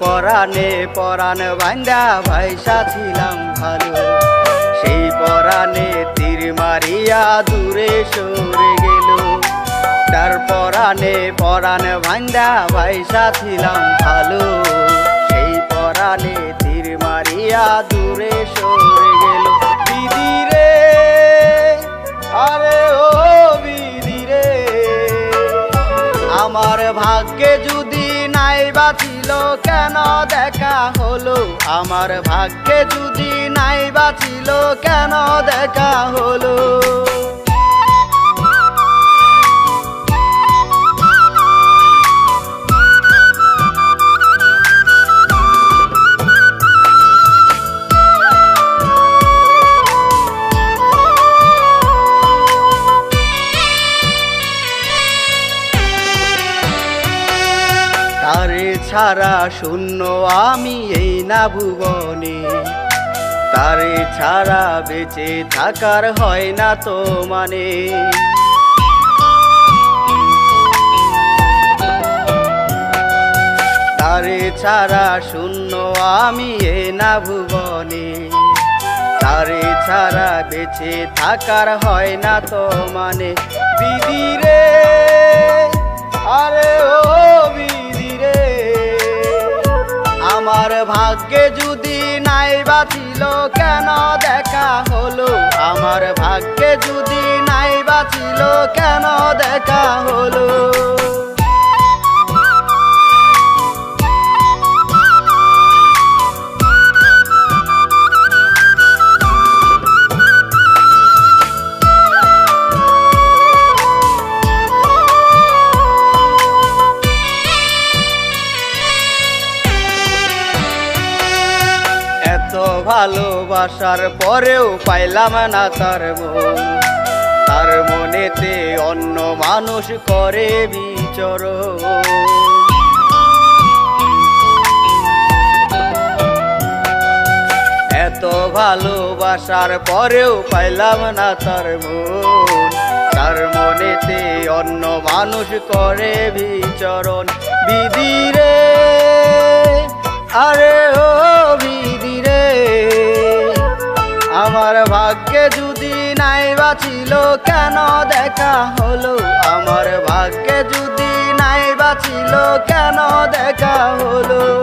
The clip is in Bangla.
পরাণে পরাণ বান্দা ভাইসা ছিলাম ভালো। সেই পরাণে তীর মারিয়া দূরে সরে গেল। তার পরাণে পরাণ ভান্দা ভাইসা ছিলাম ভালো। সেই পরাণে তীর মারিয়া দূরে সরে গেল। দিদি রে, আরে ও বিদি রে, আমার ভাগ্যে যদি নাই বাঁচিল কেন? দেখা হলো। আমার ভাগ্যে যদি নাই বাঁচিল কেন? দেখা হলো। তারে ছাড়া শূন্য আমি এই না ভুবনে তারে ছাড়া বেঁচে থাকার হয় না তো মানে। তারে ছাড়া শূন্য আমি এ না ভুবনে তারে ছাড়া বেঁচে থাকার হয় না তো মানে। বিধি আমার ভাগ্যে যদি নাই বাঁচিল কেন দেখা হলো? আমার ভাগ্যে যদি নাই বাঁচিল কেন দেখা হলো? ভালোবাসার পরেও পাইলাম না তার মন। তার মনেতে অন্য মানুষ করে বিচর এত ভালোবাসার পরেও পাইলাম না তার মন। তার মনেতে অন্য মানুষ করে বিচরণ। বিধি রে, আরে ও বিধি ভাগ্যে যদি নাই বাঁচিল, কেন দেখা হলো? আমার ভাগ্যে যদি নাই বাঁচিল, কেন দেখা হলো?